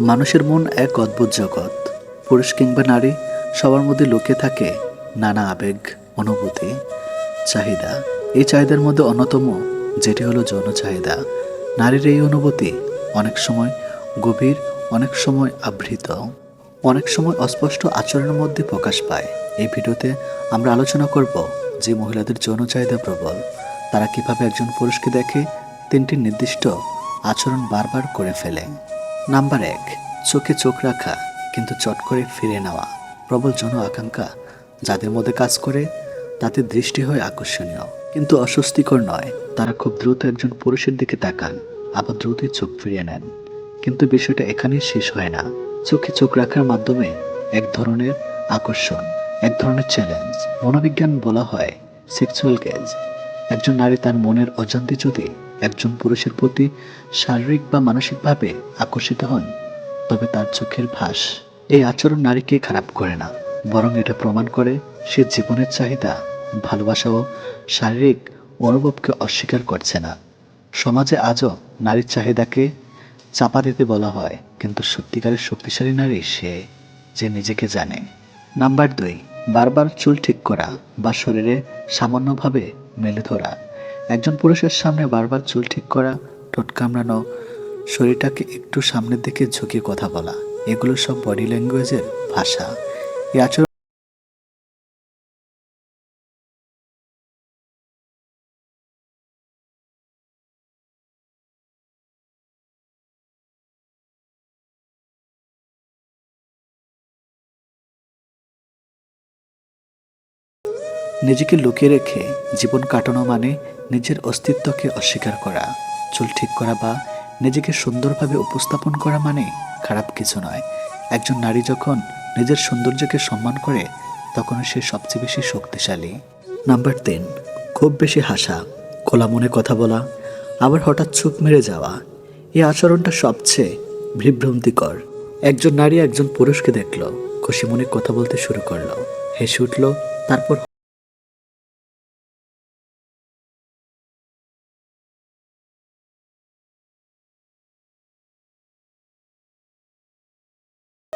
মানুষের মন এক অদ্ভুত জগৎ। পুরুষ কিংবা নারী, সবার মধ্যে লুকিয়ে থাকে নানা আবেগ, অনুভূতি, চাহিদা। এই চাহিদার মধ্যে অন্যতম যেটি হলো যৌন চাহিদা। নারীর এই অনুভূতি অনেক সময় গভীর, অনেক সময় আবৃত, অনেক সময় অস্পষ্ট আচরণের মধ্যে প্রকাশ পায়। এই ভিডিওতে আমরা আলোচনা করব যে মহিলাদের যৌন চাহিদা প্রবল। তারা কীভাবে একজন পুরুষকে দেখে তিনটি নির্দিষ্ট আচরণ বারবার করে ফেলে। নাম্বার এক, চোখে চোখ রাখা, কিন্তু চট করে ফিরে নেওয়া। প্রবল জন আকাঙ্ক্ষা, যাদের মধ্যে কাজ করে, তাতে দৃষ্টি হয় আকর্ষণীয়। কিন্তু অস্বস্তিকর নয়, তারা খুব দ্রুত একজন পুরুষের দিকে তাকান, আবার দ্রুতই চোখ ফিরিয়ে নেন। কিন্তু বিষয়টা এখানেই শেষ হয় না। চোখে চোখ রাখার মাধ্যমে এক ধরনের আকর্ষণ, এক ধরনের চ্যালেঞ্জ মনোবিজ্ঞান বলা হয় সেক্সুয়াল গেজ একজন নারী তার মনের অজান্তে যদি একজন পুরুষের প্রতি শারীরিক বা মানসিকভাবে আকর্ষিত হন, তবে তার চোখের ভাস এই আচরণ নারীকে খারাপ করে না। বরং এটা প্রমাণ করে সে জীবনের চাহিদা, ভালোবাসা ও শারীরিক অনুভবকে অস্বীকার করছে না। সমাজে আজও নারীর চাহিদাকে চাপা দিতে বলা হয়, কিন্তু সত্যিকারের শক্তিশালী নারী সে যে নিজেকে জানে। নাম্বার দুই, বারবার চুল ঠিক করা বা শরীরে সামান্যভাবে মেলে ধরা। একজন পুরুষের সামনে বারবার চুল ঠিক করা, ঠোঁট কামড়ানো, শরীরটাকে একটু সামনের দিকে ঝুঁকিয়ে কথা বলা, এগুলো সব বডি ল্যাঙ্গুয়েজের ভাষা। এই আচরণ নিজেকে লুকিয়ে রেখে জীবন কাটানো মানে নিজের অস্তিত্বকে অস্বীকার করা। চুল ঠিক করা বা নিজেকে সুন্দরভাবে উপস্থাপন করা মানে খারাপ কিছু নয়। একজন নারী যখন নিজের সৌন্দর্যকে সম্মান করে, তখন সে সবচেয়ে বেশি শক্তিশালী। নাম্বার তিন, খুব বেশি হাসা, খোলা মনে কথা বলা, আবার হঠাৎ চুপ মেরে যাওয়া। এই আচরণটা সবচেয়ে বিভ্রান্তিকর। একজন নারী একজন পুরুষকে দেখল, খুশি মনে কথা বলতে শুরু করল, হেসে উঠল, তারপর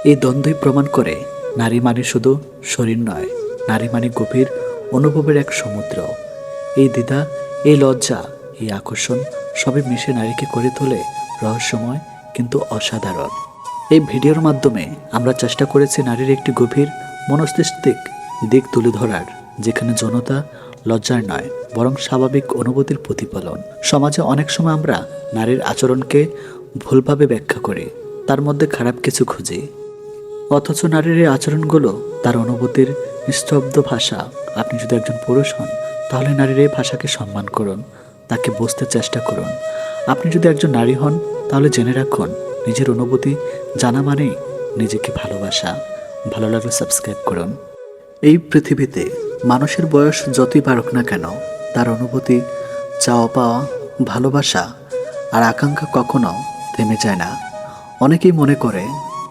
এই দ্বন্দ্বই প্রমাণ করে নারী মানে শুধু শরীর নয়, নারী মানে গভীর অনুভবের এক সমুদ্র। এই দ্বিধা, এই লজ্জা, এই আকর্ষণ সবই মিশে নারীকে করে তোলে রহস্যময় কিন্তু অসাধারণ। এই ভিডিওর মাধ্যমে আমরা চেষ্টা করেছি নারীর একটি গভীর মনস্তিষ্কিক দিক তুলে ধরার, যেখানে জনতা লজ্জার নয়, বরং স্বাভাবিক অনুভূতির প্রতিফলন। সমাজে অনেক সময় আমরা নারীর আচরণকে ভুলভাবে ব্যাখ্যা করি, তার মধ্যে খারাপ কিছু খুঁজি। অথচ নারীর এই আচরণগুলো তার অনুভূতির নিস্তব্ধ ভাষা। আপনি যদি একজন পুরুষ হন, তাহলে নারীর এই ভাষাকে সম্মান করুন, তাকে বুঝতে চেষ্টা করুন। আপনি যদি একজন নারী হন, তাহলে জেনে রাখুন, নিজের অনুভূতি জানা মানেই নিজেকে ভালোবাসা। ভালো লাগলে সাবস্ক্রাইব করুন। এই পৃথিবীতে মানুষের বয়স যতই বাড়ুক না কেন, তার অনুভূতি, চাওয়া পাওয়া, ভালোবাসা আর আকাঙ্ক্ষা কখনো থেমে যায় না। অনেকেই মনে করে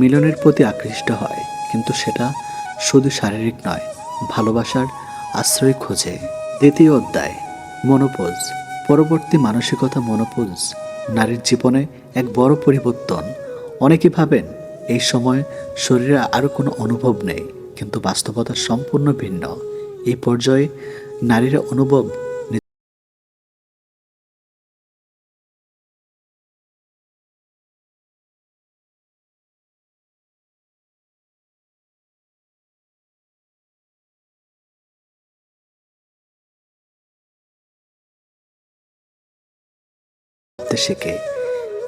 মিলনের প্রতি আকৃষ্ট হয়, কিন্তু সেটা শুধু শারীরিক নয়, ভালোবাসার আশ্রয় খোঁজে। দ্বিতীয় অধ্যায়, মনোপোজ। পরবর্তী মানসিকতা মনোপোজ, নারীর জীবনে এক বড় পরিবর্তন। অনেকে ভাবেন, এই সময় শরীরে আরও কোনো অনুভব নেই, কিন্তু বাস্তবতা সম্পূর্ণ ভিন্ন। এই পর্যায়ে নারীরা অনুভব শেখে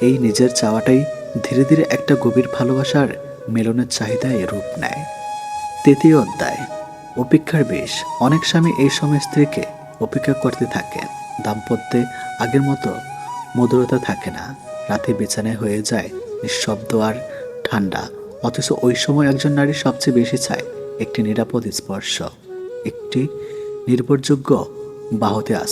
এই নিজের চাওয়াটাই ধীরে ধীরে একটা গভীর ভালোবাসার মেলনের চাহিদায় রূপ নেয়। তৃতীয় অধ্যায়। অপেক্ষার বেশ। অনেক স্বামী এই সময় স্ত্রীকে অপেক্ষা করতে থাকেন। দাম্পত্যে আগের মতো মধুরতা থাকে না। রাতে বিছানায় হয়ে যায় নিঃশব্দ আর ঠান্ডা। অথচ ওই সময় একজন নারী সবচেয়ে বেশি চায় একটি নিরাপদ স্পর্শ। একটি নির্ভরযোগ্য বাহতে আস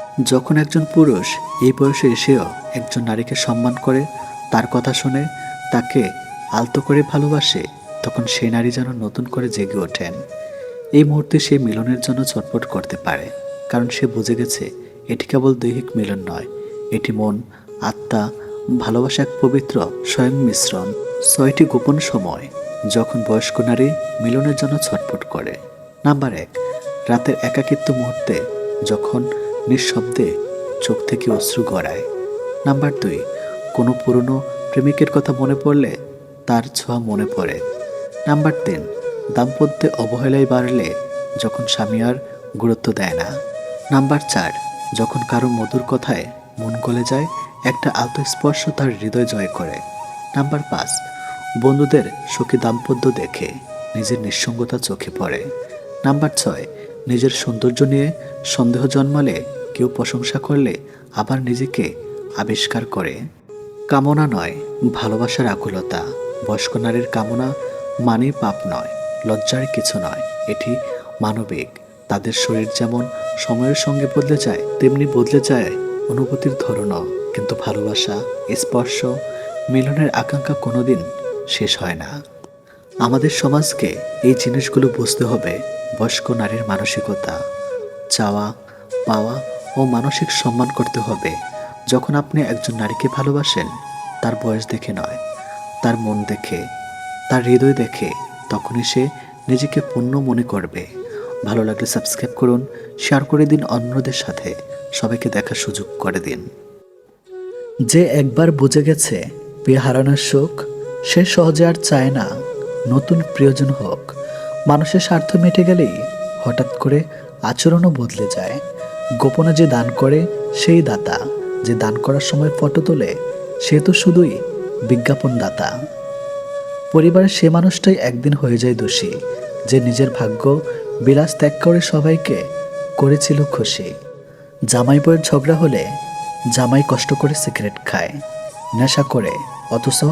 যখন একজন পুরুষ এই বয়সে এসেও একজন নারীকে সম্মান করে, তার কথা শুনে, তাকে আলতো করে ভালোবাসে, তখন সেই নারী যেন নতুন করে জেগে ওঠেন। এই মুহূর্তে সে মিলনের জন্য চটপট করতে পারে, কারণ সে বুঝে গেছে, এটি কেবল দৈহিক মিলন নয়, এটি মন, আত্মা, ভালোবাসা এক পবিত্র, স্বয়ং মিশ্রণ। ছয়টি গোপন সময়, যখন বয়স্ক নারী মিলনের জন্য ছটপট করে। নাম্বার এক, রাতের একাকিত্ব মুহূর্তে, যখন নিঃশব্দে চোখ থেকে অশ্রু গড়ায়। নাম্বার দুই, কোনো পুরনো প্রেমিকের কথা মনে পড়লে তার ছোঁয়া মনে পড়ে। নাম্বার তিন, দাম্পত্যে অবহেলায় বাড়লে যখন স্বামী আর গুরুত্ব দেয় না। নাম্বার চার, যখন কারও মধুর কথায় মন গলে যায়, একটা আত্মস্পর্শ তার হৃদয় জয় করে। নাম্বার পাঁচ, বন্ধুদের সুখী দাম্পত্য দেখে নিজের নিঃসঙ্গতা চোখে পড়ে। নাম্বার ছয় নিজের সৌন্দর্য নিয়ে সন্দেহ জন্মালে কেউ প্রশংসা করলে আবার নিজেকে আবিষ্কার করে। কামনা নয়, ভালোবাসার আকুলতা। বয়স্ক নারীর কামনা মানে পাপ নয়, লজ্জার কিছু নয়। এটি মানবিক। তাদের শরীর যেমন সময়ের সঙ্গে বদলে যায়, তেমনি বদলে যায় অনুভূতির ধরনও। কিন্তু ভালোবাসা, স্পর্শ, মিলনের আকাঙ্ক্ষা কোনোদিন শেষ হয় না। আমাদের সমাজকে এই জিনিসগুলো বুঝতে হবে, বয়স্ক নারীর মানসিকতা, চাওয়া, পাওয়া ও মানসিক সম্মান করতে হবে। যখন আপনি একজন নারীকে ভালোবাসেন, তার বয়স দেখে নয়, তার মন দেখে, তার হৃদয় দেখে, তখনই সে নিজেকে পূর্ণ মনে করবে। ভালো লাগলে সাবস্ক্রাইব করুন, শেয়ার করে দিন অন্যদের সাথে, সবাইকে দেখার সুযোগ করে দিন। যে একবার বুঝে গেছে প্রিয় হারানোর সুখ সে সহজে আর চায় না। নতুন প্রিয়জন হোক, মানুষের স্বার্থ মেটে গেলেই হঠাৎ করে আচরণও বদলে যায়। গোপনে যে দান করে সেই দাতা, যে দান করার সময় ফটো তোলে, সে তো শুধুই বিজ্ঞাপন দাতা। পরিবারের সে মানুষটাই একদিন হয়ে যায় দোষী, যে নিজের ভাগ্য বিলাস ত্যাগ করে সবাইকে করেছিল খুশি। জামাই বইয়ের ঝগড়া হলে জামাই কষ্ট করে সিগারেট খায়, নেশা করে, অথচ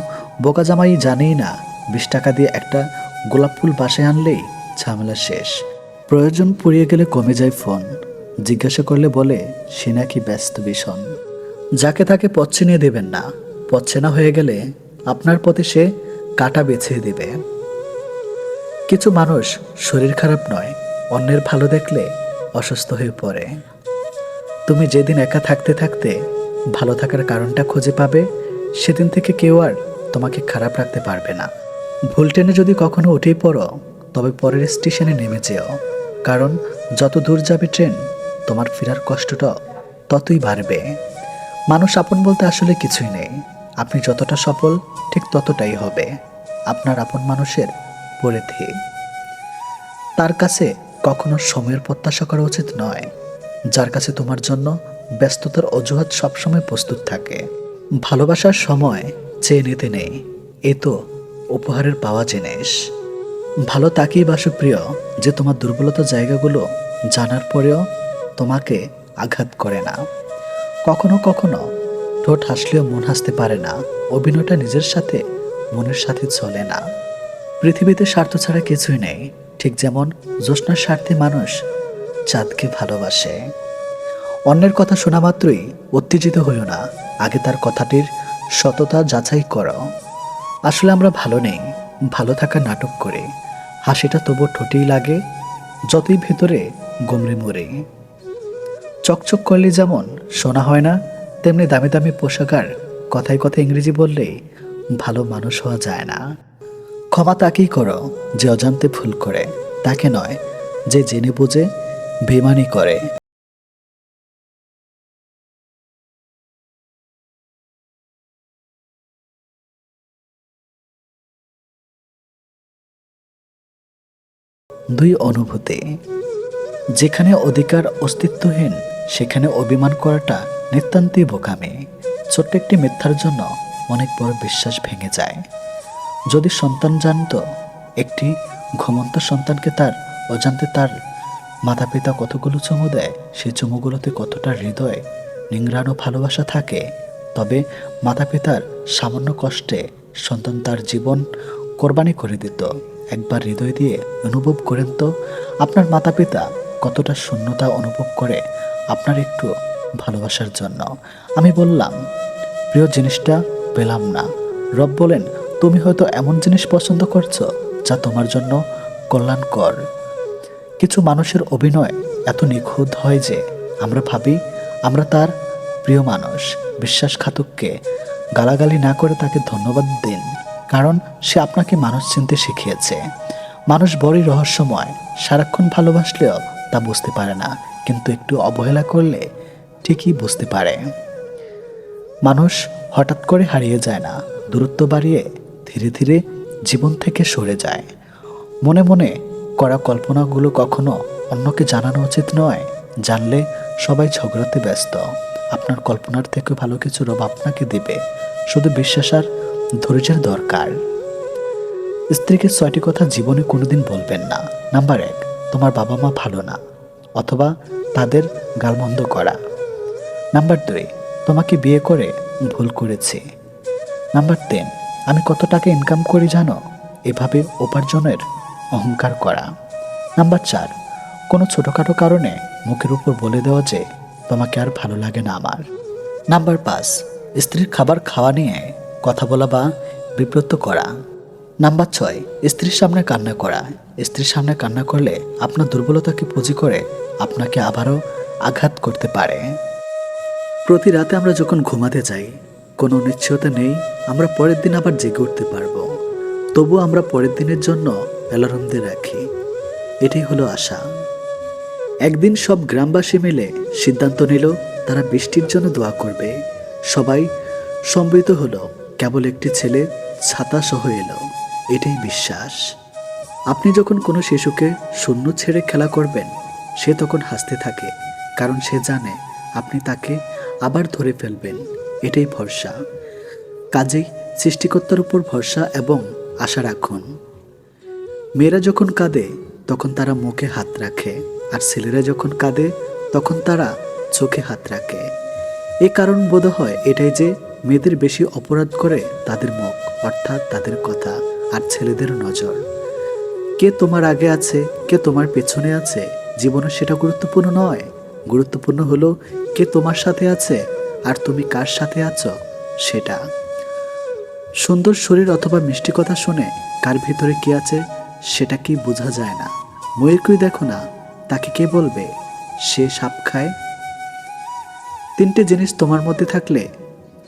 বোকা জামাই জানেই না বিশ টাকা দিয়ে একটা গোলাপ ফুল বাসায় আনলেই ঝামেলা শেষ। প্রয়োজন পুড়িয়ে গেলে কমে যায় ফোন। জিজ্ঞাসা করলে বলে, সে নাকি ব্যস্ত ভীষণ। যাকে তাকে পচ্ছে নিয়ে দেবেন না। পচ্ছে না হয়ে গেলে আপনার পথে সে কাটা বেছে দেবে। কিছু মানুষ শরীর খারাপ নয়, অন্যের ভালো দেখলে অসুস্থ হয়ে পড়ে। তুমি যেদিন একা থাকতে থাকতে ভালো থাকার কারণটা খুঁজে পাবে, সেদিন থেকে কেউ আর তোমাকে খারাপ রাখতে পারবে না। ভুল ট্রেনে যদি কখনো উঠেই পড়ো, তবে পরের স্টেশনে নেমে যেও। কারণ যত দূর যাবে ট্রেন, তোমার ফেরার কষ্টটা ততই বাড়বে। মানুষ আপন বলতে আসলে কিছুই নেই। আপনি যতটা সফল, ঠিক ততটাই হবে। আপনার আপন মানুষের পরিধি তার কাছে কখনো সময়ের প্রত্যাশা করা উচিত নয়। যার কাছে তোমার জন্য ব্যস্ততার অজুহাত সবসময় প্রস্তুত থাকে। ভালোবাসার সময় চেয়ে নিতে নেই। এ তো উপহারের পাওয়া জিনিস। ভালো তাকেই বাসো প্রিয়, যে তোমার দুর্বলতা জায়গাগুলো জানার পরেও তোমাকে আঘাত করে না। কখনো কখনো ঠোঁট হাসলেও মন হাসতে পারে না, অভিনয়টা নিজের সাথে, মনের সাথে চলে না। পৃথিবীতে স্বার্থ ছাড়া কিছুই নেই, ঠিক যেমন জ্যোৎস্নার স্বার্থে মানুষ চাঁদকে ভালোবাসে। অন্যের কথা শোনা মাত্রই উত্তেজিত হইও না, আগে তার কথাটির সততা যাচাই করো। আসলে আমরা ভালো নেই, ভালো থাকা নাটক করে। হাসিটা তবু ঠোঁটেই লাগে, যতই ভেতরে গুমড়ে মরে। চকচক করলে যেমন শোনা হয় না, তেমনি দামি দামি পোশাকার কথায় কথায় ইংরেজি বললে ভালো মানুষ হওয়া যায় না। ক্ষমা তাকেই করো যে অজান্তে ভুল করে, তাকে নয় যে জেনে বুঝে, বেমানি করে। দুই অনুভূতি। যেখানে অধিকার অস্তিত্বহীন, সেখানে অভিমান করাটা নিতান্তই বোকামি। ছোট্ট একটি মিথ্যার জন্য অনেক বড় বিশ্বাস ভেঙে যায়। যদি সন্তান জানতো, একটি ঘুমন্ত সন্তানকে তার অজান্তে তার মাতা পিতা কতগুলো চুমু দেয় সেই চুমুগুলোতে কতটা হৃদয়, নিংড়ানো ভালোবাসা থাকে, তবে মাতা পিতার সামান্য কষ্টে সন্তান তার জীবন কোরবানি করে দিত। একবার হৃদয় দিয়ে অনুভব করেন তো, আপনার মাতা পিতা কতটা শূন্যতা অনুভব করে আপনার একটু ভালোবাসার জন্য। আমি বললাম, প্রিয় জিনিসটা পেলাম না। রব বলেন, তুমি হয়তো এমন জিনিস পছন্দ করছ যা তোমার জন্য কল্যাণকর। কিছু মানুষের অভিনয় এত নিখুঁত হয় যে আমরা ভাবি, আমরা তার প্রিয় মানুষ, বিশ্বাসঘাতককে গালাগালি না করে তাকে ধন্যবাদ দিন। কারণ সে আপনাকে মানুষ চিনতে শিখিয়েছে। মানুষ বড়ই রহস্যময়। সারাক্ষণ ভালোবাসলেও তা বুঝতে পারে না। কিন্তু একটু অবহেলা করলে ঠিকই বুঝতে পারে। মানুষ হঠাৎ করে হারিয়ে যায় না। দূরত্ব বাড়িয়ে ধীরে ধীরে জীবন থেকে সরে যায়। মনে মনে করা কল্পনাগুলো কখনো অন্যকে জানানো উচিত নয়। জানলে সবাই ঝগড়াতে ব্যস্ত। আপনার কল্পনার থেকে ভালো কিছু রব আপনাকে দিবে। শুধু বিশ্বাস আর ধৈর্যের দরকার। স্ত্রীকে ছয়টি কথা জীবনে কোনোদিন বলবেন না। নাম্বার এক, তোমার বাবা মা ভালো না, অথবা তাদের গালমন্দ করা। নাম্বার দুই, তোমাকে বিয়ে করে ভুল করেছি। নাম্বার তিন, আমি কত টাকা ইনকাম করি জানো? এভাবে উপার্জনের অহংকার করা। নাম্বার চার, কোনো ছোটোখাটো কারণে মুখের উপর বলে দেওয়া যে তোমাকে আর ভালো লাগে না আমার। নাম্বার পাঁচ, স্ত্রীর খাবার খাওয়া নিয়ে কথা বলা বা বিব্রত করা। নাম্বার ছয়, স্ত্রীর সামনে কান্না করা। স্ত্রীর সামনে কান্না করলে আপনার দুর্বলতাকে পুঁজি করে আপনাকে আবারও আঘাত করতে পারে। প্রতি রাতে আমরা যখন ঘুমাতে যাই, কোনো নিশ্চয়তা নেই, আমরা পরের দিন আবার জেগে উঠতে পারব। তবু আমরা পরের দিনের জন্য অ্যালার্ম দিয়ে রাখি। এটাই হলো আশা। একদিন সব গ্রামবাসী মিলে সিদ্ধান্ত নিল, তারা বৃষ্টির জন্য দোয়া করবে। সবাই সম্মিলিত হলো। কেবল একটি ছেলে ছাতা সহ এলো। এটাই বিশ্বাস। আপনি যখন কোনো শিশুকে শূন্য ছেড়ে খেলা করবেন, সে তখন হাসতে থাকে, কারণ সে জানে আপনি তাকে আবার ধরে ফেলবেন। এটাই ভরসা। কাজেই সৃষ্টিকর্তার উপর ভরসা এবং আশা রাখুন। মেয়েরা যখন কাঁদে, তখন তারা মুখে হাত রাখে, আর ছেলেরা যখন কাঁদে, তখন তারা চোখে হাত রাখে। এ কারণ বোধ হয় এটাই যে মেয়েদের বেশি অপরাধ করে তাদের মুখ, অর্থাৎ তাদের কথা আর ছেলেদের নজর। কে তোমার আগে আছে, কে তোমার পেছনে আছে, জীবনে সেটা গুরুত্বপূর্ণ নয়। গুরুত্বপূর্ণ হলো কে তোমার সাথে আছে আর তুমি কার সাথে আছো, সেটা। সুন্দর শরীর অথবা মিষ্টি কথা শুনে কার ভিতরে কি আছে, সেটা কি বোঝা যায় না। ময়ূরকেই দেখো না, তাকে কে বলবে? সে সাপ খায়। তিনটে জিনিস তোমার মধ্যে থাকলে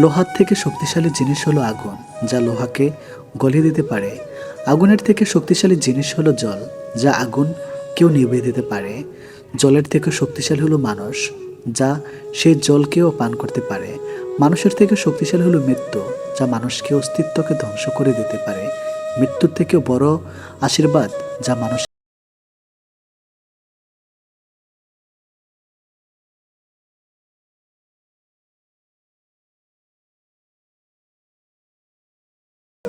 লোহার থেকে শক্তিশালী জিনিস হলো আগুন, যা লোহাকে গলিয়ে দিতে পারে। আগুনের থেকে শক্তিশালী জিনিস হলো জল, যা আগুন কেউ নিভিয়ে দিতে পারে। জলের থেকে শক্তিশালী হলো মানুষ, যা সেই জলকেও পান করতে পারে। মানুষের থেকে শক্তিশালী হলো মৃত্যু, যা মানুষকে অস্তিত্বকে ধ্বংস করে দিতে পারে। মৃত্যুর থেকেও বড় আশীর্বাদ যা মানুষ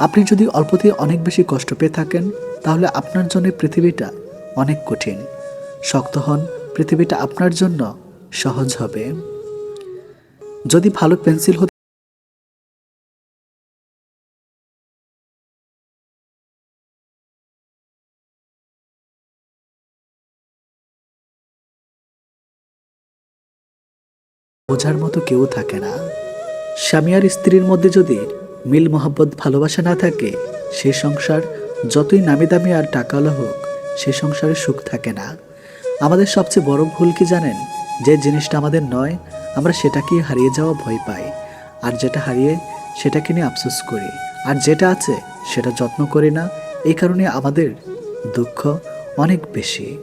আপনি যদি অল্পতে অনেক বেশি কষ্ট পেয়ে থাকেন, তাহলে আপনার জন্য পৃথিবীটা অনেক কঠিন। শক্ত হন, পৃথিবীটা আপনার জন্য সহজ হবে। যদি ভালো পেন্সিল হতে বোঝার মতো কেউ থাকে না। স্বামী আর স্ত্রীর মধ্যে যদি মিল মহাব্বত ভালোবাসা না থাকে, সে সংসার যতই নামি দামি আর টাকাওয়ালা হোক, সে সংসারে সুখ থাকে না। আমাদের সবচেয়ে বড় ভুল কি জানেন? যে জিনিসটা আমাদের নয়, আমরা সেটাকেই হারিয়ে যাওয়া ভয় পাই। আর যেটা হারিয়ে, সেটাকে নিয়ে আফসোস করি। আর যেটা আছে, সেটা যত্ন করি না, এই কারণে আমাদের দুঃখ অনেক বেশি।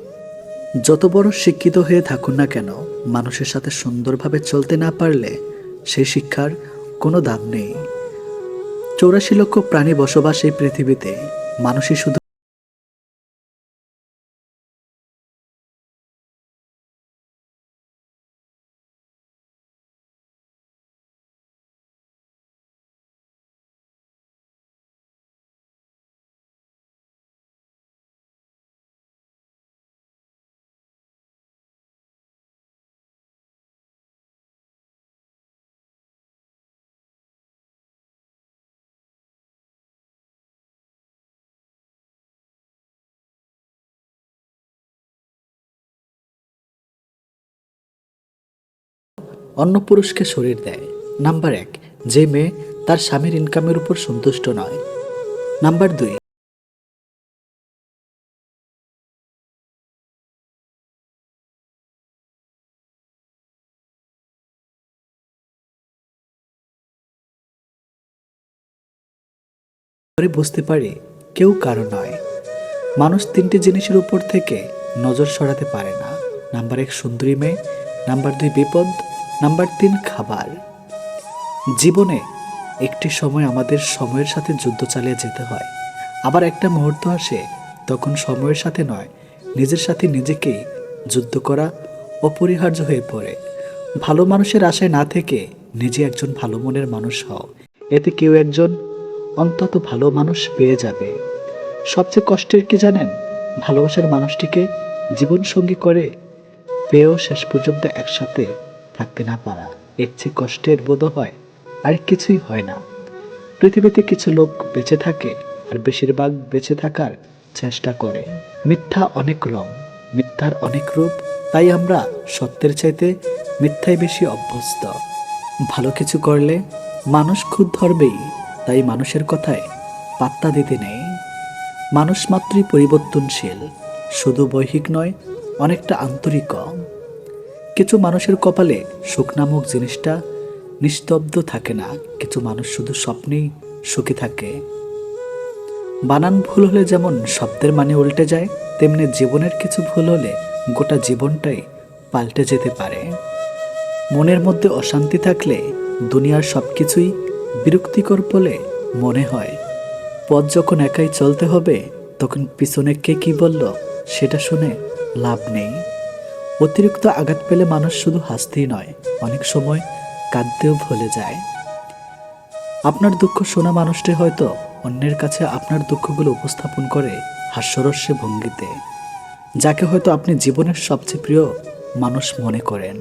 যত বড় শিক্ষিত হয়ে থাকুন না কেন, মানুষের সাথে সুন্দরভাবে চলতে না পারলে সেই শিক্ষার কোনো দাম নেই। চৌরাশি লক্ষ প্রাণী বসবাস এই পৃথিবীতে। মানুষই শুধু অন্য পুরুষকে শরীর দেয়। নাম্বার এক, যে মেয়ে তার স্বামীর ইনকামের উপর সন্তুষ্ট নয়। নাম্বার দুই পরে বুঝতে পারি কেউ কারও নয়। মানুষ তিনটি জিনিসের উপর থেকে নজর সরাতে পারে না। নাম্বার এক, সুন্দরী মেয়ে। নাম্বার দুই, বিপদ। নাম্বার তিন, খাবার। জীবনে একটি সময় আমাদের সময়ের সাথে যুদ্ধ চালিয়ে যেতে হয়। আবার একটা মুহূর্ত আসে, তখন সময়ের সাথে নয়, নিজের সাথে নিজেকেই যুদ্ধ করা অপরিহার্য হয়ে পড়ে। ভালো মানুষের আশায় না থেকে নিজে একজন ভালো মনের মানুষ হও। এতে কেউ একজন অন্তত ভালো মানুষ পেয়ে যাবে। সবচেয়ে কষ্টের কি জানেন? ভালোবাসার মানুষটিকে জীবনসঙ্গী করে পেয়েও শেষ পর্যন্ত একসাথে থাকতে না পারা। এর চেয়ে কষ্টের বোধ হয়, আর কিছুই হয় না। পৃথিবীতে কিছু লোক বেঁচে থাকে, আর বেশিরভাগ বেঁচে থাকার চেষ্টা করে। মিথ্যা অনেক রং, মিথ্যার অনেক রূপ, তাই আমরা সত্যের চাইতে মিথ্যায় বেশি অভ্যস্ত। ভালো কিছু করলে মানুষ খুদ ধরবেই, তাই মানুষের কথায় পাত্তা দিতে নেই। মানুষ মাত্রই পরিবর্তনশীল, শুধু বৈহিক নয়, অনেকটা আন্তরিক কিছু মানুষের কপালে সুখ নামক জিনিসটা নিস্তব্ধ থাকে না। কিছু মানুষ শুধু স্বপ্নেই সুখী থাকে। বানান ভুল হলে যেমন শব্দের মানে উল্টে যায়, তেমনি জীবনের কিছু ভুল হলে গোটা জীবনটাই পাল্টে যেতে পারে। মনের মধ্যে অশান্তি থাকলে দুনিয়ার সব কিছুই বিরক্তিকর বলে মনে হয়। পথ যখন একাই চলতে হবে, তখন পিছনে কে কি বলল, সেটা শুনে লাভ নেই। অতিরিক্ত আঘাত পেলে মানুষ শুধু হাসতেই নয়, অনেক সময় কাঁদতেও ভুলে যায়। আপনার দুঃখ শোনা মানুষটি হয়তো অন্যের কাছে আপনার দুঃখগুলো উপস্থাপন করে হাস্যরস্যে ভঙ্গিতে, যাকে হয়তো আপনি জীবনের সবচেয়ে প্রিয় মানুষ মনে করেন।